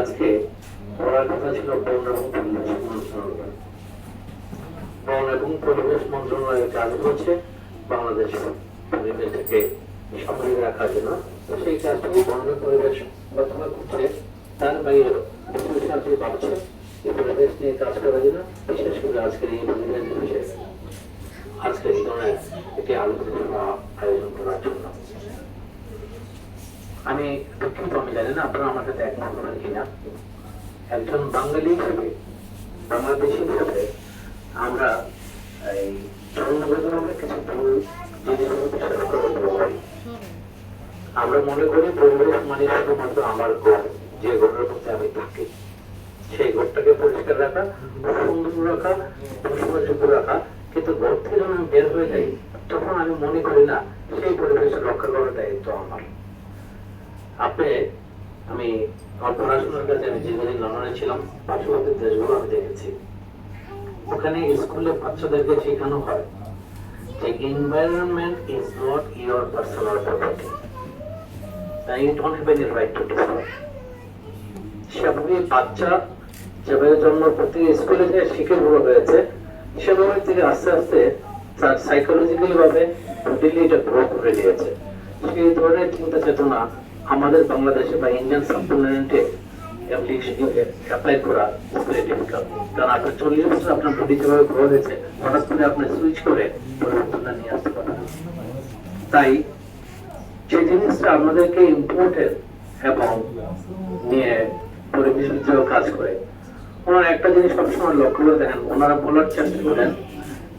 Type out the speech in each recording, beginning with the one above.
আজকে করার কথা ছিল, বন এবং পরিবেশ মন্ত্রণালয়। বন এবং পরিবেশ মন্ত্রণালয়ের কাজ হচ্ছে বাংলাদেশ পরিবেশটাকে সামনে রাখার জন্য। সেই কাজটুকু বন পরিবেশ মন্ত্রণালয় করছে, তার বাইরে সাহায্য পাচ্ছে, এই পরিবেশ নিয়ে কাজ করার জন্য। বিশেষ করে আজকের এই পরিবেশ দিবসে আজকে এই ধরনের একটি আলোচনা আয়োজন করার জন্য। আমি দুঃখিত আমি জানি না, আপনারা আমার সাথে একমত হবেন কিনা। একজন বাঙালি হিসেবে, বাংলাদেশি হিসেবে আমরা এই জন্মবেদনের কিছু ভুল আমরা মনে করি পরিবেশ মানে শুধুমাত্র আমার ঘর, যে ঘরের মধ্যে আমি থাকি। সেই ঘরটাকে পরিষ্কার রাখা, সুন্দর রাখা পরিষ্কার রাখা। কিন্তু ঘর থেকে যখন বের হয়ে যাই, তখন আমি মনে করি না, সেই পরিবেশ রক্ষা করার দায়িত্ব আমার। আপনি, আমি আমার পড়াশোনার কাছে আমি দীর্ঘদিন লন্ডনে ছিলাম পার্শ্ববর্তী দেশগুলো আমি দেখেছি। ওখানে স্কুলে বাচ্চাদেরকে শেখানো হয় যে environment is not your personal property তাই you don't have any right to সেভাবে বাচ্চা যেভাবে জন্ম, প্রতি স্কুলে যে শিখে বড় হয়েছে সেভাবে থেকে আস্তে আস্তে তার সাইকোলজিক্যালি ভাবে টোটালি এটা গ্রো করে দিয়েছে। সেই ধরনের চিন্তা চেতনা আমাদের বাংলাদেশে বা ইন্ডিয়ান ইম্পর্টেন্ট এবং নিয়ে কাজ করে। ওনারা একটা জিনিস সবসময় লক্ষ্য করে দেখেন, ওনারা বলার চেষ্টা করেন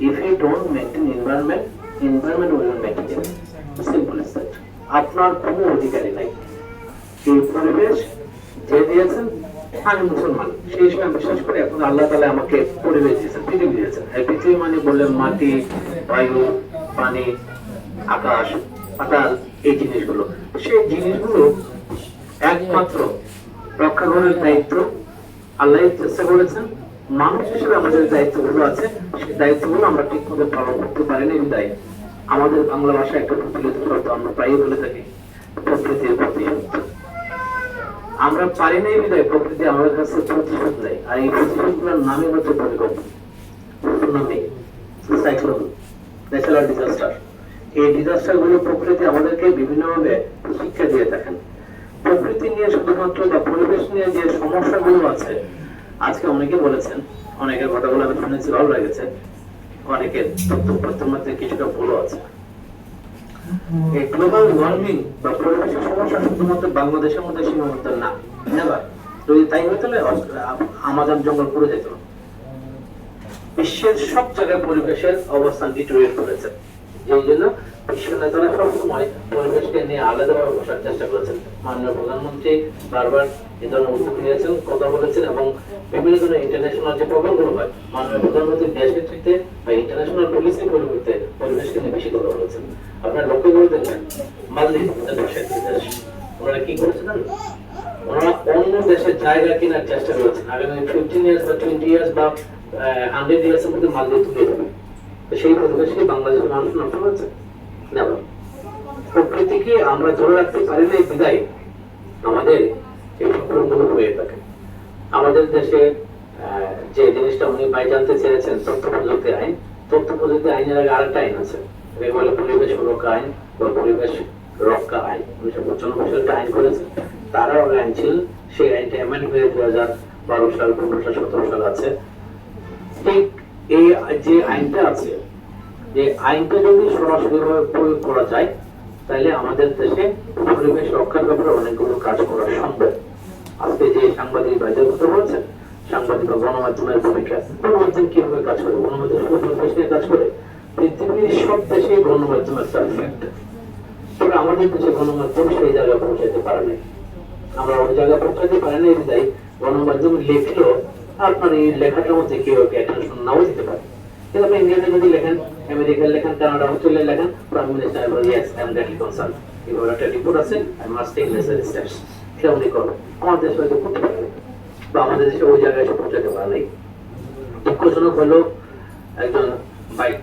if you don't maintain environment environment will maintain simple আপনার কোনো অধিকারী নাই। এই পরিবেশ, যে দিয়েছেন, আমি মুসলমান। সেই হিসেবে বিশ্বাস করি এখন আল্লাহ তালা আমাকে পরিবেশ দিয়েছেন, পৃথিবী দিয়েছেন। এই পৃথিবী মানে বললেন মাটি, বায়ু, পানি, আকাশ, পাতাল, এই জিনিসগুলো। সেই জিনিসগুলো একমাত্র রক্ষা করার দায়িত্ব আল্লাহ চেষ্টা করেছেন। মানুষ হিসেবে আমাদের দায়িত্বগুলো আছে। সেই দায়িত্বগুলো আমরা ঠিক মতো পালন করতে পারিনি বিদায় আমাদের বাংলা ভাষায় একটা প্রচলিত শব্দ, আমরা প্রায়ই বলে থাকি প্রকৃতির প্রতিশোধ আমরা পারি নাই বিদায়, প্রকৃতি আমাদের কাছে প্রতিশোধ নেয়। আর এই প্রতিশোধগুলোর নামই হচ্ছে ভূমিকম্প। সুনামি সাইক্লোন ন্যাচারাল ডিজাস্টার এই প্রকৃতি আমাদেরকে বিভিন্নভাবে শিক্ষা দিয়ে থাকেন। প্রকৃতি নিয়ে শুধুমাত্র বা পরিবেশ নিয়ে যে সমস্যাগুলো আছে, আজকে অনেকে বলেছেন, অনেকের কথাগুলো আমি শুনেছি, ভালো লেগেছে। অনেকের তথ্যপত্রের মধ্যে কিছুটা ভুলও আছে। এই গ্লোবাল ওয়ার্মিং বা পরিবেশের সমস্যা শুধুমাত্র বাংলাদেশের মধ্যে সীমাবদ্ধ না যদি তাই হতো আমাজন জঙ্গল পুরো যেত। বিশ্বের সব জায়গায় পরিবেশের অবস্থান ডিটোরিয়েট করেছে। এই জন্য বিশ্ব নেতারা সবসময় পরিবেশকে নিয়ে আলাদাভাবে বসার চেষ্টা করেছেন। মাননীয় প্রধানমন্ত্রী বারবার এই ধরনের উদ্যোগ নিয়েছেন, কথা বলেছেন এবং বিভিন্ন ধরনের ইন্টারন্যাশনাল যে প্রোগ্রামগুলো হয়, মাননীয় প্রধানমন্ত্রী দেশ ভিত্তিতে বা ইন্টারন্যাশনাল পলিসি পরিবর্তে পরিবেশকে নিয়ে বেশি কথা বলেছেন। আপনারা লক্ষ্য করে দেখবেন, মালদ্বীপ ওনারা কি করেছেন ওনারা অন্য দেশের জায়গা কেনার চেষ্টা করেছেন। আগামী ফিফটিন ইয়ার্স বা টোয়েন্টি ইয়ার্স বা হান্ড্রেড ইয়ার্স এর মধ্যে মালদ্বীপ তুলে যাবে সেই পরিবেশকে বাংলাদেশের মানুষ নষ্ট না প্রকৃতিকে আমরা ধরে রাখতে পারি না বিদায়। আমাদের হয়ে থাকে। আমাদের দেশে যে জিনিসটা উনি ভাই জানতে চেয়েছেন, তথ্য প্রযুক্তি আইন, তথ্য প্রযুক্তি আইনের আগে আরেকটা আইন আছে। বলে পরিবেশ সুরক্ষা আইন বা পরিবেশ রক্ষা আইন। উনিশশো পঁচানব্বই সালে আইন করেছে। তারাও আইন ছিল। সেই আইনটা অ্যামেন্ড হয়ে দু হাজার বারো সাল, পনেরো সাল, সতেরো সাল আছে। ঠিক এই যে আইনটা আছে, যে আইনটা যদি সরাসরিভাবে প্রয়োগ করা যায়, তাহলে আমাদের দেশে পরিবেশ রক্ষার ব্যাপারে অনেকগুলো কাজ করা সম্ভব। আজকে যে সাংবাদিক ভাইদের কথা বলছেন, সাংবাদিক বা গণমাধ্যমের ভূমিকা, গণমাধ্যম কীভাবে কাজ করে? গণমাধ্যম শুধু কাজ করে, পৃথিবীর সব দেশে গণমাধ্যমের সাবজেক্ট তবে আমাদের দেশে গণমাধ্যম সেই জায়গায় পৌঁছাতে পারে নাই। আমরা ওই জায়গায় পৌঁছাতে পারি না বিদায় গণমাধ্যম লেখলো আপনার এই লেখাটার মধ্যে কেউ অ্যাটেনশন নাও দিতে পারে। কিন্তু আপনি ইংরেজিতে যদি লেখেন, আমেরিকার লেখেন কানাডা অস্ট্রেলিয়ার লেখেন প্রাইম মিনিস্টার বলে yes I am greatly concern এভাবে একটা রিপোর্ট আছে I must take necessary steps সেটা উনি করবেন। আমার দেশ হয়তো করতে পারবে। বা আমাদের দেশে ওই জায়গায় এসে পৌঁছাতে পারে নাই। দুঃখজনক হলো, একজন বাইক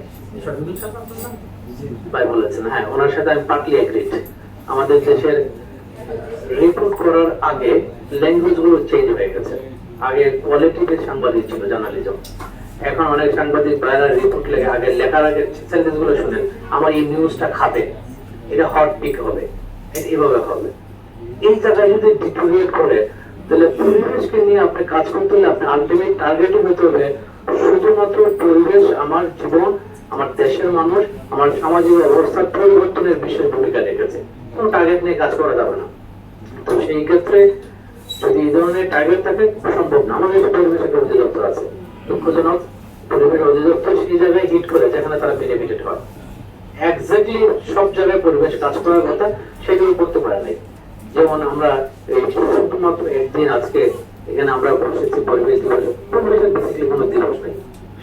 ভাই বলেছেন হ্যাঁ ওনার সাথে আমি পার্টলি এগ্রিড আমাদের দেশের রিপোর্ট করার আগে ল্যাঙ্গুয়েজগুলো চেঞ্জ হয়ে গেছে। আগে সাংবাদিক ছিল জার্নালিজম এখন অনেক সাংবাদিক রিপোর্ট লেখে, আগে লেখার আগে শুনেন। আমার এই নিউজটা খাবে। এটা হট পিক হবে। হবে। এই জায়গায় যদি করে, তাহলে পরিবেশকে নিয়ে আপনি কাজ করতে হলে আপনি আলটিমেট টার্গেটই হতে হবে শুধুমাত্র পরিবেশ, আমার জীবন, আমার দেশের মানুষ, আমার সামাজিক অবস্থার পরিবর্তনের বিষয়ে ভূমিকা রেখেছে। কোনো টার্গেট নিয়ে কাজ করা যাবে না। তো সেই ক্ষেত্রে যদি এই ধরনের টার্গেট থাকে সম্ভব না। আমাদের একটা পরিবেশ একটা অধিদপ্তর আছে। দুঃখজনক পরিবেশ অধিদপ্তর সেই জায়গায় হিট করে, যেখানে তারা বেনিফিটেড হয়। এক্স্যাক্টলি সব জায়গায় পরিবেশ কাজ করার কথা সেগুলো করতে পারে নাই। যেমন আমরা এই শুধুমাত্র একদিন আজকে এখানে আমরা বসেছি পরিবেশ দিবস। পরিবেশের বেসিক্যালি কোনো দিবস নেই।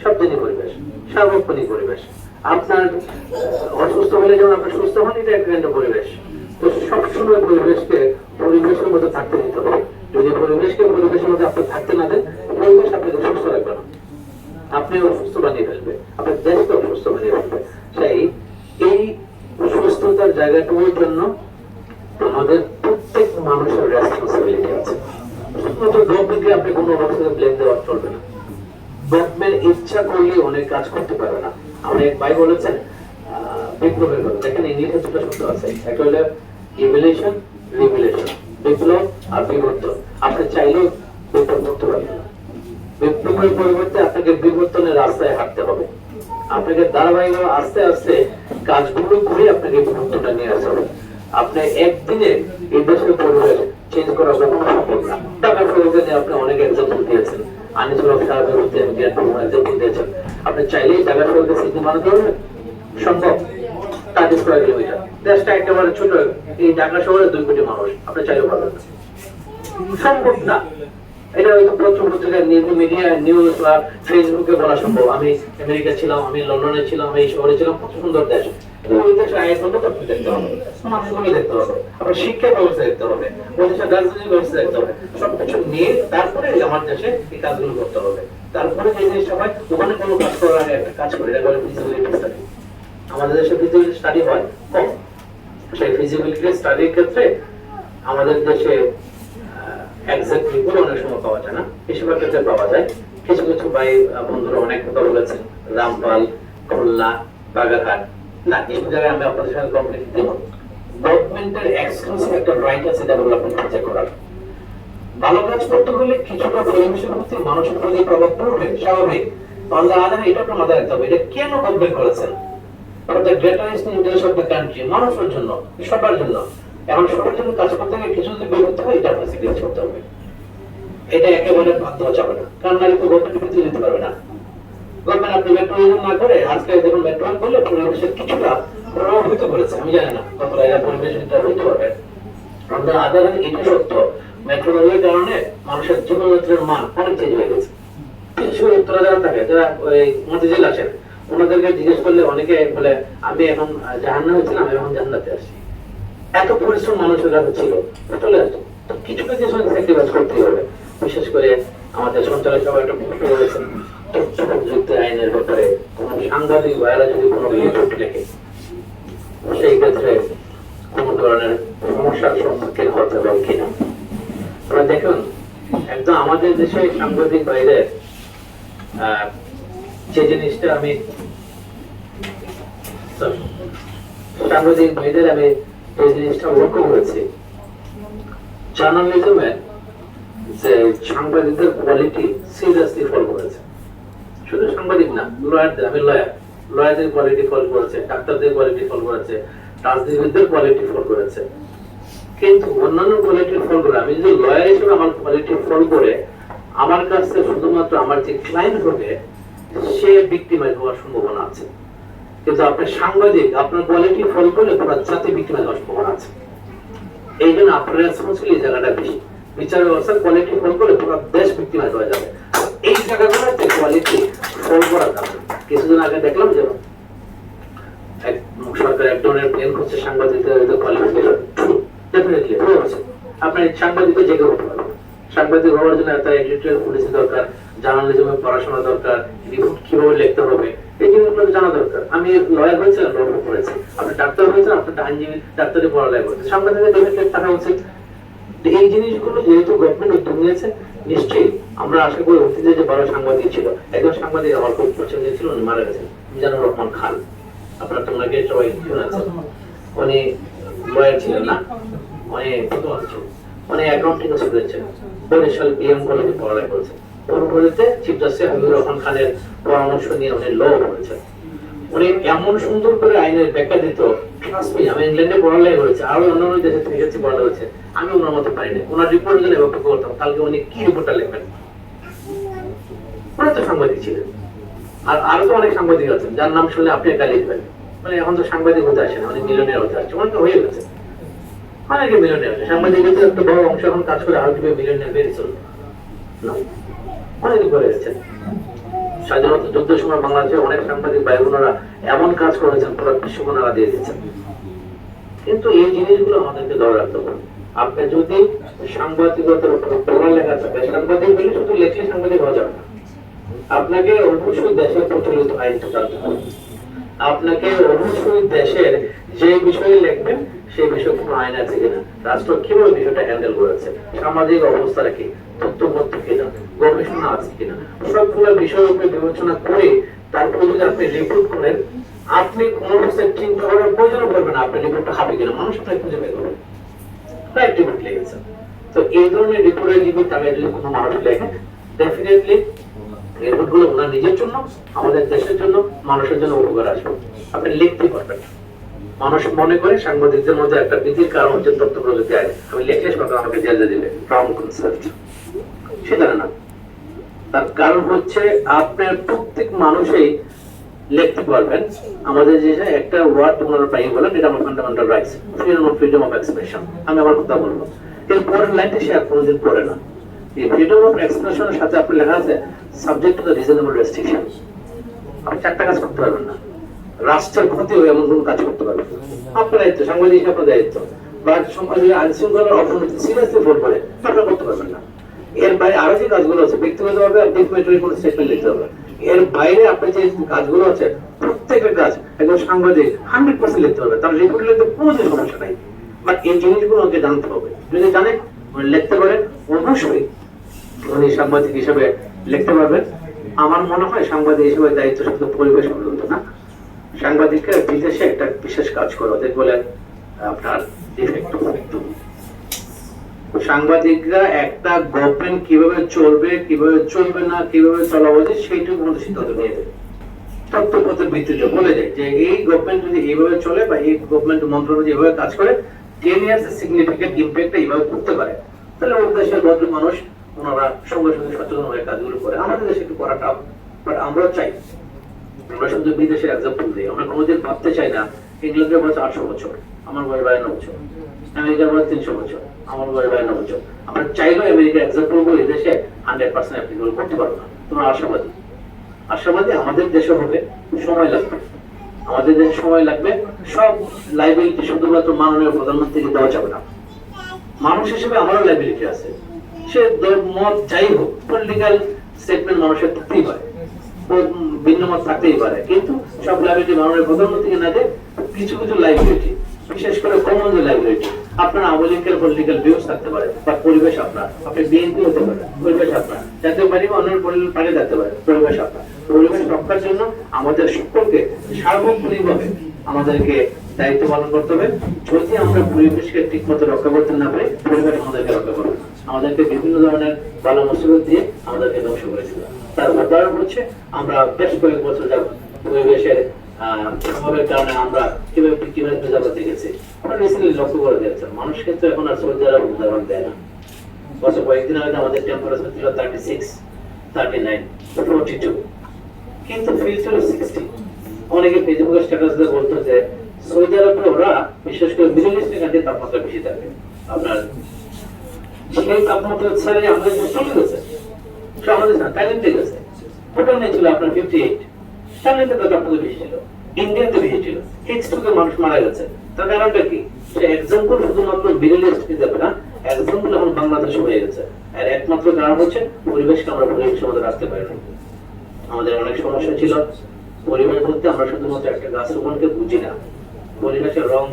সব দিনই পরিবেশ। সার্বক্ষণিক পরিবেশ। আপনার অসুস্থ হলে যেমন আপনার সুস্থ হন, এটা একটা পরিবেশ। তো সবসময় পরিবেশকে পরিবেশের মধ্যে থাকতে দিতে হবে। যদি পরিবেশকে পরিবেশের মধ্যে আপনি থাকতে না দেন পরিবেশ আপনাকে সুস্থ রাখবে না। আপনি অসুস্থ বানিয়ে ফেলবে। আপনার দেশকে অসুস্থ বানিয়ে ফেলবে। সেই এই সুস্থতার জায়গাটুকুর জন্য আমাদের প্রত্যেক মানুষের রেসপন্সিবিলিটি আছে। শুধুমাত্র গভর্নমেন্টকে আপনি কোনো অবস্থায় ব্লেম দেওয়া চলবে না। গভর্নমেন্ট ইচ্ছা করলে অনেক কাজ করতে পারবে না। এক ভাই বলেছেন বিপ্লবের কথা। দেখেন, ইংলিশে দুটো শব্দ আছে। একটা হলো ইভলিউশন রিভলিউশন বিপ্লব আর বিবর্তন আপনি চাইলেও বিপ্লব করতে পারবেন বিপ্লবের পরিবর্তে আপনাকে বিবর্তনের রাস্তায় হাঁটতে হবে। আপনাকে ধারাবাহিকভাবে আস্তে আস্তে কাজগুলো করে আপনাকে বিবর্তনটা নিয়ে আসতে হবে। আপনি একদিনে এই দেশের পরিবেশ চেঞ্জ করা কখনো সম্ভব না। টাকা ফেরতে আপনি অনেক এক্সাম্পল দিয়েছেন। আনিসুল সাহেবের মধ্যে এক্সাম্পল দিয়েছেন আপনি চাইলেই টাকা ফেরতে সিটি বানাতে পারবেন। সম্ভব। তার স্কোয়ার কিলোমিটার। দেশটা একেবারে ছোট। এই ঢাকা শহরে দুই কোটি মানুষ। আপনি চাইলেও পারবেন না। সম্ভব না এটা হয়তো পত্র পত্রিকায় মিডিয়া, নিউজ বা ফেসবুকে বলা সম্ভব। আমি আমেরিকা ছিলাম, আমি লন্ডনে ছিলাম এই শহরে ছিলাম, কত সুন্দর দেশ। আমাদের দেশে স্টাডি হয় সেই ফিজিবিলিটি স্টাডির ক্ষেত্রে আমাদের দেশে রিপোর্ট অনেক সময় পাওয়া যায় না। ক্ষেত্রে পাওয়া যায়। কিছু কিছু ভাই বন্ধুরা অনেক কথা বলেছেন। রামপাল খুলনা না জায়গায় আমি আপনাদের সঙ্গে কমপ্লিট গভর্নমেন্টের এক্সক্লুসিভ একটা রাইট আছে ডেভেলপমেন্ট করার। ভালো কাজ করতে হলে কিছুটা পরিবেশের প্রতি মানুষের প্রতি প্রভাব পড়বে, স্বাভাবিক। অন আদার এটা আপনার মাথায় রাখতে হবে। কেন গভর্নমেন্ট করেছেন? The greatest interest of the country মানুষের জন্য, সবার জন্য। এখন সবার জন্য কাজ করতে গেলে কিছু যদি বের করতে হয়, এটা আপনার সিগনেচার করতে হবে। এটা একেবারে বাধ্য যাবে না। কারণ নাহলে তো গভর্নমেন্ট কিছু দিতে পারবে না। গভর্নমেন্ট আপনি মেট্রো না করে আজকে দেখুন মেট্রো করলে পরিবেশের কিছুটা প্রভাবিত করেছে আমি জানি না কতটা পরিবেশ হইতে পারবে। আমরা এটা সত্য। কারণে মানুষের জীবনযাত্রার মান অনেক চেঞ্জ হয়ে গেছে। কিছু উত্তরা যারা থাকে, যারা ওই মতিঝিল আছেন, ওনাদেরকে জিজ্ঞেস করলে অনেকে বলে, আমি এখন জাহান্ন হয়েছিলাম এখন জান্নাতে আসছি। এত পরিশ্রম মানুষের কাছে ছিল। চলে আসতো কিছু কিছু স্যাক্রিফাইস করতেই হবে। বিশেষ করে আমাদের সঞ্চালক সবাই একটা প্রশ্ন করেছেন প্রযুক্তি আইনের ব্যাপারে কোন সাংবাদিক ভাইরা যদি কোনো লেখে সেই ক্ষেত্রে ধরনের সমস্যার সম্মুখীন হতে হবে কিনা? দেখুন, একদম আমাদের দেশে সাংবাদিক বাইরে যে জিনিসটা আমি সাংবাদিক ভাইদের আমি এই জিনিসটা লক্ষ্য জার্নালিজমে যে সাংবাদিকদের কোয়ালিটি সিরিয়াসলি ফল করেছে। শুধু সাংবাদিক না লয়ারদের আমি লয়ার লয়ারদের কোয়ালিটি ফল করেছে, ডাক্তারদের কোয়ালিটি ফল করেছে, রাজনীতিবিদদের কোয়ালিটি ফল করেছে। কিন্তু অন্যান্য কোয়ালিটির ফল করে, আমি যদি লয়ার হিসেবে আমার কোয়ালিটি ফল করে, আমার কাছে শুধুমাত্র আমার যে ক্লায়েন্ট হবে, সে ভিক্টিমাইজ হওয়ার সম্ভাবনা আছে। কিন্তু আপনি সাংবাদিক, আপনার কোয়ালিটি ফল করলে পুরো জাতি ভিক্টিমাইজ হওয়ার সম্ভাবনা আছে? এই জন্য আপনার জায়গাটা বেশি। বিচার ব্যবস্থার কোয়ালিটি ফল করলে পুরো দেশ ভিক্টিমাইজ হয়ে যাবে। এই জায়গাগুলোতে কোয়ালিটি ফল করা কিছুদিন আগে দেখলাম যে এক সরকার এক ধরনের প্লেন করছে, সাংবাদিকদের কোয়ালিফিকেশন ডেফিনেটলি আপনার সাংবাদিকদের জেগে উঠতে পারবে সাংবাদিক হওয়ার জন্য তার এডিটোরিয়াল পলিসি দরকার জার্নালিজমে পড়াশোনা দরকার রিপোর্ট কীভাবে লিখতে হবে এই জিনিসগুলো জানা দরকার। আমি লয়ার হয়েছিলাম লয়ার পড়েছি আপনি ডাক্তার হয়েছেন আপনার আইনজীবী, ডাক্তারি পড়ালেখা করেছে সাংবাদিকের ডেফিনেটলি থাকা উচিত। এই জিনিসগুলো যেহেতু গভর্নমেন্ট উদ্যোগ নিয়েছে নিশ্চয়ই আমরা আশা করি অতীতে যে বড় সাংবাদিক ছিল, একজন সাংবাদিক আমার খুব পছন্দের ছিল, উনি মারা গেছেন। মিজানুর রহমান খান। আপনার তো ওনাকে সবাই শুনেছেন। উনি লয়ার ছিলেন না? উনি ফটোয়ার ছিলেন? উনি অ্যাকাউন্টিং স্টুডেন্ট বরিশাল বিএম কলেজে পড়ালেখা করেছেন। পরবর্তীতে চিফ হাবিবুর রহমান খানের পরামর্শ নিয়ে উনি ল করেছেন। উনি এমন সুন্দর করে আইনের ব্যাখ্যা দিত আমি ইংল্যান্ডে পড়ালেখা করেছি আরও অন্যান্য দেশে থেকে গেছি পড়ালেখা করেছে, আমি ওনার মতো পারি ওনার রিপোর্ট যদি ব্যাখ্যা করতাম, কালকে উনি কি রিপোর্টটা লিখবেন? উনি তো সাংবাদিক ছিলেন। আর আরও তো অনেক সাংবাদিক আছেন, যার নাম শুনলে আপনি একা লিখবেন। মানে এখন তো সাংবাদিক হতে আসে অনেক মিলনের হতে আসছে অনেক হয়ে গেছে। অনেকে মিলনের তো একটা বড় অংশ এখন কাজ করে আরও মিলনের বেড়ে চলবে? করে স্বাধীনতা সময় অনেক সাংবাদিক ভাই বোনেরা এমন কাজ করেছেন বিশ্বকোনারা দিয়ে কিন্তু এই জিনিসগুলো আমাদেরকে ধরে রাখতে হবে। আপনি যদি সাংবাদিকতার উপর থাকে সাংবাদিক শুধু লেখলে সাংবাদিক হওয়া যাবে আপনাকে অবশ্যই দেশের প্রচলিত হবে। আপনাকে অবশ্যই দেশের যে বিষয়ে লিখবেন সেই বিষয়ে কোনো আইন আছে কিনা? রাষ্ট্র কীভাবে বিষয়টা হ্যান্ডেল করেছে? সামাজিক অবস্থাটা কি? তথ্যপত্র কিনা? গবেষণা আছে কিনা? সবগুলো বিবেচনা করে যদি আপনি রিপোর্ট করেন। আপনি কোন অবস্থায় চিন্তা করার প্রয়োজন না। আপনি রিপোর্টটা হবে কিনা? মানুষ খুঁজে বের করবে লিখেছেন তো এই ধরনের যদি কোনো মানুষ লেখে ডেফিনেটলি ওনার নিজের জন্য, আমাদের দেশের জন্য, মানুষের জন্য উপকার আসবে। আপনি লিখতে পারবেন মানুষ মনে করে সাংবাদিকদের মধ্যে একটা ভীতির কারণ হচ্ছে তথ্য প্রযুক্তি আইন। আমি লিখলে সরকার আমাকে জেলে দিবে। ফ্রম কনসাল্ট সেটা না। তার কারণ হচ্ছে আপনার প্রত্যেক মানুষই লিখতে পারবেন। আমাদের যে একটা ওয়ার্ড ওনারা প্রায় বলেন, এটা আমার fundamental rights freedom of freedom of expression আমি আমার কথা বলব। এর পরের লাইনটা সে আর কোনোদিন পড়ে না। এই ফ্রিডম অফ এক্সপ্রেশনের সাথে আপনি লেখা আছে subject to the reasonable restriction আপনি চারটা কাজ করতে পারবেন না। রাষ্ট্রের ক্ষতি হয়ে এমন কোন কাজ করতে পারবেন আপনার দায়িত্ব, সাংবাদিক আপনার দায়িত্ব, বা সমাজে আইন শৃঙ্খলার অবনতি, সিরিয়াসলি ভোট করে, আপনারা করতে পারবেন না। এর বাইরে আরও যে কাজগুলো আছে ব্যক্তিগতভাবে ডিফমেটরি কোনো স্টেটমেন্ট লিখতে হবে। এর বাইরে আপনি যে কাজগুলো আছে, প্রত্যেকের কাজ একজন সাংবাদিক হান্ড্রেড পার্সেন্ট লিখতে হবে। তার রিপোর্ট লিখতে কোনো যে সমস্যা নাই। বাট এই জিনিসগুলো ওকে জানতে হবে। যদি জানে লিখতে পারেন, অবশ্যই উনি সাংবাদিক হিসেবে লিখতে পারবেন। আমার মনে হয় সাংবাদিক হিসেবে দায়িত্ব শুধু পরিবেশ পর্যন্ত না সাংবাদিকরা বিদেশে একটা বিশেষ কাজ করে, ওদের বলে, আপনার সাংবাদিকরা একটা গভর্নমেন্ট কীভাবে চলবে কীভাবে চলবে না, কীভাবে চলা উচিত সেইটুকু মধ্যে সিদ্ধান্ত নিয়ে দেবে তথ্যপত্রের ভিত্তিতে বলে দেয় যে, এই গভর্নমেন্ট যদি এইভাবে চলে বা এই গভর্নমেন্ট মন্ত্রণালয় যেভাবে কাজ করে টেন ইয়ার্স সিগনিফিকেন্ট ইম্প্যাক্ট এইভাবে করতে পারে। তাহলে ওর দেশের ভদ্র মানুষ, ওনারা সঙ্গে সঙ্গে সচেতন হয়ে কাজগুলো করে। আমাদের দেশে একটু করাটা বাট আমরা চাই। আমরা শুধু বিদেশের এক্সাম্পল দিই। আমরা কোনোদিন ভাবতে চাই না, ইংল্যান্ডের বয়স আটশো বছর, আমার বয়স বায়ান্ন বছর, আমেরিকার বয়স তিনশো বছর, আমার বয়স বায়ান্ন বছর। আমরা চাইলেও আমেরিকার এক্সাম্পল দেশে হান্ড্রেড পার্সেন্ট অ্যাপ্লিকেবল করতে পারব না। তোমরা আশাবাদী? আশাবাদী আমাদের দেশে হবে সময় লাগবে। আমাদের দেশে সময় লাগবে, সব লাইবিলিটি শুধুমাত্র মাননীয় প্রধানমন্ত্রীকে দেওয়া যাবে না। মানুষ হিসেবে আমারও লাইবিলিটি আছে। সে মত যাই হোক পলিটিক্যাল স্টেটমেন্ট মানুষের থাকতেই পারে ও, উম, ভিন্ন মত থাকতেই পারে। কিন্তু সব লাইবিলিটি মাননীয় প্রধানমন্ত্রীকে না দেয় কিছু কিছু লাইবিলিটি বিশেষ করে কমন যে লাইবিলিটি আপনার আওয়ামী পলিটিক্যাল ভিউজ থাকতে পারে বা পরিবেশ আপনার আপনি বিএনপি হতে পারে পরিবেশ আপনার জাতীয় পার্টি বা অন্য পলিটিক্যাল পার্টি থাকতে পারে পরিবেশ আপনার। পরিবেশ রক্ষার জন্য আমাদের সকলকে সার্বক্ষণিকভাবে আমাদেরকে দায়িত্ব পালন করতে হবে। যদি আমরা পরিবেশকে ঠিক মতো রক্ষা করতে না পারি পরিবেশ আমাদেরকে রক্ষা করবে না। আমাদেরকে বিভিন্ন ধরনের ভালো মুসিবত দিয়ে আমাদেরকে ধ্বংস করেছিল তার উদাহরণ হচ্ছে, আমরা বেশ কয়েক বছর যাবত পরিবেশের কারণে আমরা কীভাবে কীভাবে দেখেছি? রিসেন্টলি লক্ষ্য করে মানুষ কিন্তু এখন আর উদাহরণ দেয় না। কয়েকদিন আগে আমাদের টেম্পারেচার ছিল thirty six thirty nine forty two কিন্তু সিক্সটি অনেকে ফেসবুকের স্ট্যাটাস দিয়ে বলতো যে সৌদি আরবে ওরা, বিশেষ করে মিডল ইস্টের কাছে তাপমাত্রা বেশি থাকে। আপনার সেই তাপমাত্রা ছেড়ে আমাদের চলে গেছে আমাদের হয়ে পরিবেশকে আমরা পরিবেশের মধ্যে রাখতে পারি আমাদের অনেক সমস্যা ছিল পরিবেশ বলতে আমরা শুধুমাত্র একটা গাছ রোপণকে বুঝি না পরিবেশের রং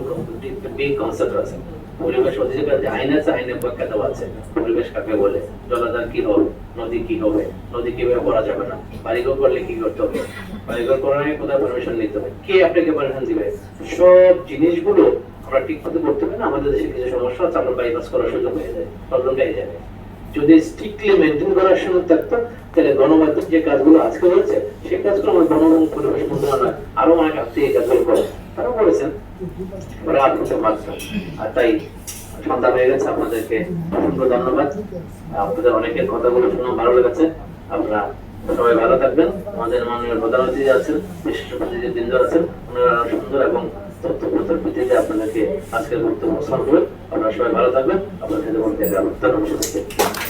আছে পরিবেশ অধিকার যে আইন আছে আইনের দেওয়া আছে। পরিবেশ কাকে বলে? জলাধার কি হবে? নদী কি হবে? নদী কীভাবে করা যাবে না? বাড়িঘর করলে কি করতে হবে? বাড়িঘর করার আগে কোথায় পারমিশন নিতে হবে? কে আপনাকে পারমিশন দিবে? সব জিনিসগুলো আমরা ঠিক মতো করতে পারি না। আমাদের দেশে কিছু সমস্যা আছে, আমরা বাইপাস করার সুযোগ হয়ে যায় প্রবলেম হয়ে যাবে যদি স্ট্রিক্টলি মেনটেন করার সময় থাকতো, তাহলে গণমাধ্যম যে কাজগুলো আজকে হয়েছে, সেই কাজগুলো আমার গণমাধ্যম পরিবেশ মন্ত্রণালয় আরও অনেক এই কাজগুলো করে তারা বলেছেন আপনাদেরকে আপনারা আমাদের মাননীয় প্রধান অতিথি আছেন, বিশিষ্ট অতিথি বৃন্দ সুন্দর এবং তথ্যপ্রতার ভিত্তিতে আপনাদেরকে আজকের স্মরণ আপনারা সবাই ভালো থাকবেন। মধ্যে ধন্যবাদ।